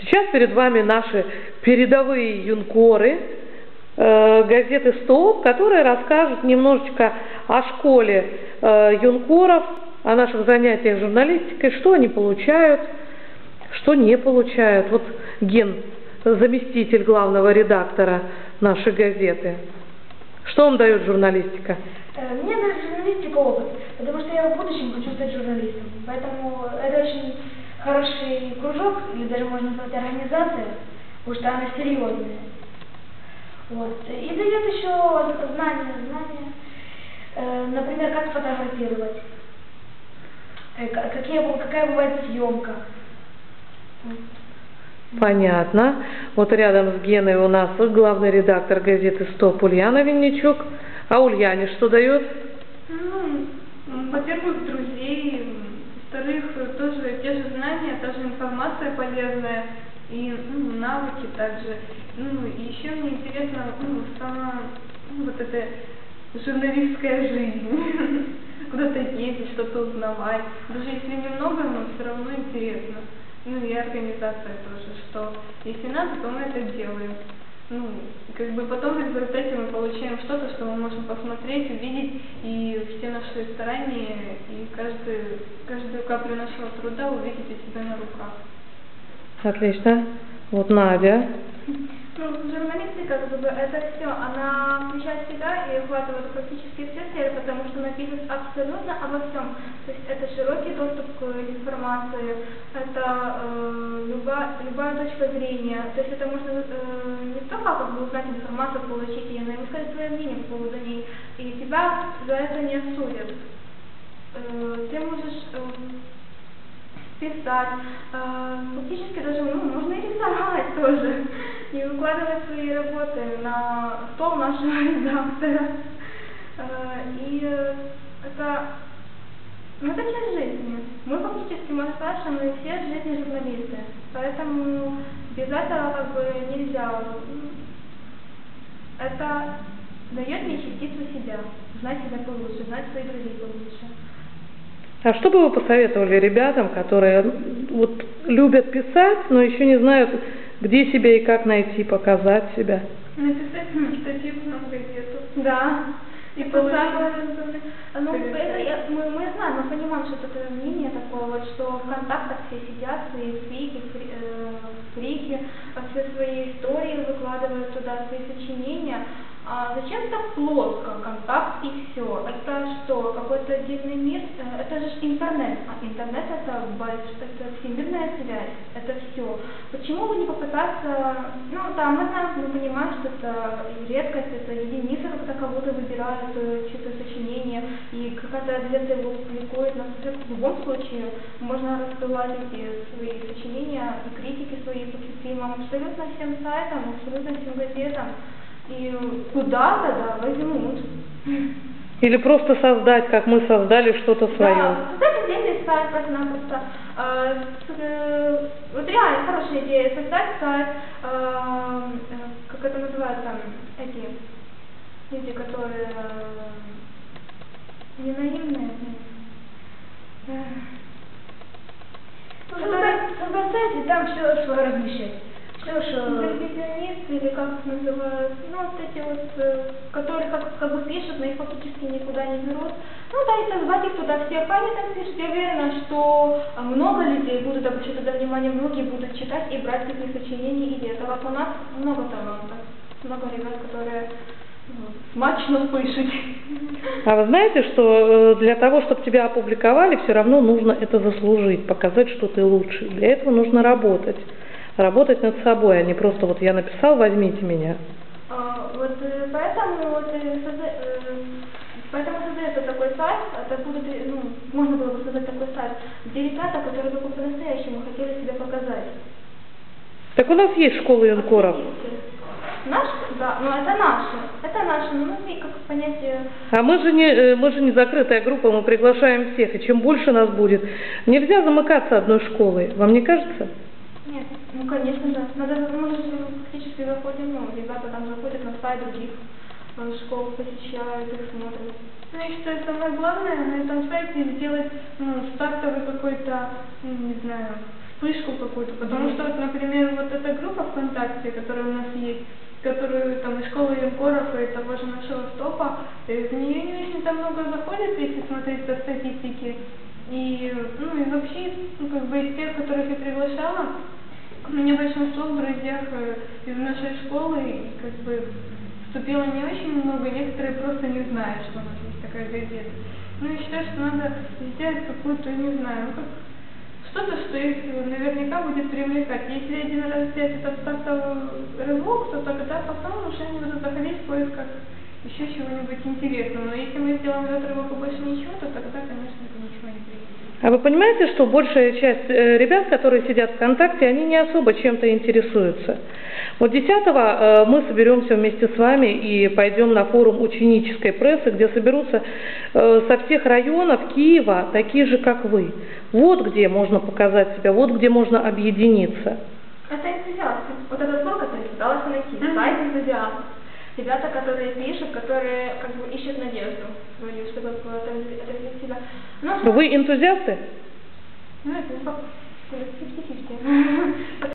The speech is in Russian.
Сейчас перед вами наши передовые юнкоры э, газеты «Стоп», которые расскажут немножечко о школе э, юнкоров, о наших занятиях журналистикой, что они получают, что не получают. Вот Ген, заместитель главного редактора нашей газеты. Что вам дает журналистика? Э, Мне дает журналистика опыт, потому что я в будущем хочу стать журналистом. Поэтому это очень хороший кружок, или даже можно назвать организация, потому что она серьезная. Вот. И дает еще знания, знания, э, например, как фотографировать, э, ка- какие, какая бывает съемка. Понятно. Вот рядом с Геной у нас главный редактор газеты «Стоп» Ульяна Винничук. А Ульяне что дает? Ну, во-первых, друзей, э, тоже те же знания, та же информация полезная и ну, навыки также. Ну, и еще мне интересно ну, сама ну, вот эта журналистская жизнь. Куда-то ездить, что-то узнавать. Даже если немного, но все равно интересно. Ну и организация тоже, что если надо, то мы это делаем. Ну, как бы потом в результате мы получаем что-то, что мы можем посмотреть, увидеть, и все наши старания, и каждую, каждую каплю нашего труда увидеть у себя на руках. Отлично. Вот Надя. Ну, журналистика, как бы, это все, она включает себя и охватывает практически все сферы, потому что написано абсолютно обо всем. То есть это широкий доступ к информации, это э, любая, любая точка зрения. То есть это можно э, не только как бы узнать информацию, получить ее, но и высказать свое мнение по поводу ней. И тебя за это не осудят. Э, ты можешь э, писать, э, фактически даже ну, можно и рисовать тоже, и выкладывать свои работы на стол нашего редактора. Э, и это, ну, это часть жизни. Мы фактически, сказать, что мы все в жизни журналисты, поэтому без этого как бы нельзя. Это дает мне частицу себя, знать себя получше, знать своих друзей получше. А что бы вы посоветовали ребятам, которые вот любят писать, но еще не знают, где себя и как найти, показать себя? Написать статью на газету. Да. И Это получить ну, это я- мы, мы знаем, мы понимаем, что это мнение такое, вот, что в контактах все сидят, свои фрики, фри- э, фрики, а все свои истории выкладывают туда, свои сочинения. А зачем так плоско, контакт и что, какой-то отдельный мир? Э, Это же интернет, а интернет это, это всемирная связь, это все. Почему бы не попытаться, ну да, мы знаем, мы понимаем, что это редкость, это единицы, когда кого-то выбирают э, чье-то сочинение, и какая-то газета его публикует, но в любом случае можно рассылать эти свои сочинения и критики свои по фильмам абсолютно всем сайтам, абсолютно всем газетам. И куда-то, да, возьмут. Или просто создать, как мы создали что-то свое? Да, создать отдельный сайт просто-напросто. Э, с- э, Вот реально хорошая идея создать сайт, э, э, как это называется, эти люди, которые э, не наивные, э, Ну, создать, создать сайт и там все свое размещать. Все, что... Интервизионисты или как их называют, ну вот эти вот, э, которые как, как бы пишут, но их фактически никуда не берут. Ну да, и созвать их туда всех, они там пишут. Я уверена, что а, много людей будут обращать туда внимание, многие будут читать и брать такие сочинения и это. Вот у нас много талантов, много ребят, которые ну, смачно пишут. А вы знаете, что э, для того, чтобы тебя опубликовали, все равно нужно это заслужить, показать, что ты лучший. Для этого нужно работать. Работать над собой, а не просто вот я написал, возьмите меня. А, Вот э, поэтому вот э, э, поэтому создается такой сайт, это будет, э, ну, можно было бы создать такой сайт, где ребята, которые бы по-настоящему хотели себя показать. Так у нас есть школа юнкоров. Наш, да, ну это наши, это наши, но ну, и как понятие, А мы же, не, мы же не закрытая группа, мы приглашаем всех, и чем больше нас будет. Нельзя замыкаться одной школой, вам не кажется? нет, ну конечно же, надо, мы же фактически заходим, ну, ребята там заходят на сайт других э, школ, посещают их, смотрят. Ну, я считаю, самое главное на этом сайте сделать ну, стартовый какой-то, ну, не знаю, вспышку какую-то. Потому что, вот, например, ВКонтакте, которые у нас есть, которую там из школы юнкоров и того же нашего стопа, э, в нее не очень там много заходит, если смотреть по статистике. И, ну, и вообще, ну, как бы из тех, которых я приглашала, у меня большинство в друзьях э, из нашей школы, как бы вступило не очень много, некоторые просто не знают, что у нас есть такая газета. Ну, я считаю, что надо сделать какую-то, не знаю, ну, как что-то, что их наверняка будет привлекать. Если один раз взять этот стартовый рывок, то тогда потом уже они будут заходить в поисках еще чего-нибудь интересного. Но если мы сделаем этот рывок и больше ничего, то тогда, конечно, это ничего не приведет. А вы понимаете, что большая часть э, ребят, которые сидят ВКонтакте, они не особо чем-то интересуются. Вот 10 э, мы соберемся вместе с вами и пойдем на форум ученической прессы, где соберутся э, со всех районов Киева такие же, как вы. Вот где можно показать себя, вот где можно объединиться. Это энтузиасты. Вот это слово, которое пыталась найти. Сайт энтузиастов. Ребята, которые пишут, которые как бы ищут надежду свою, чтобы развить себя. Но, Вы энтузиасты? ну, это 50-50.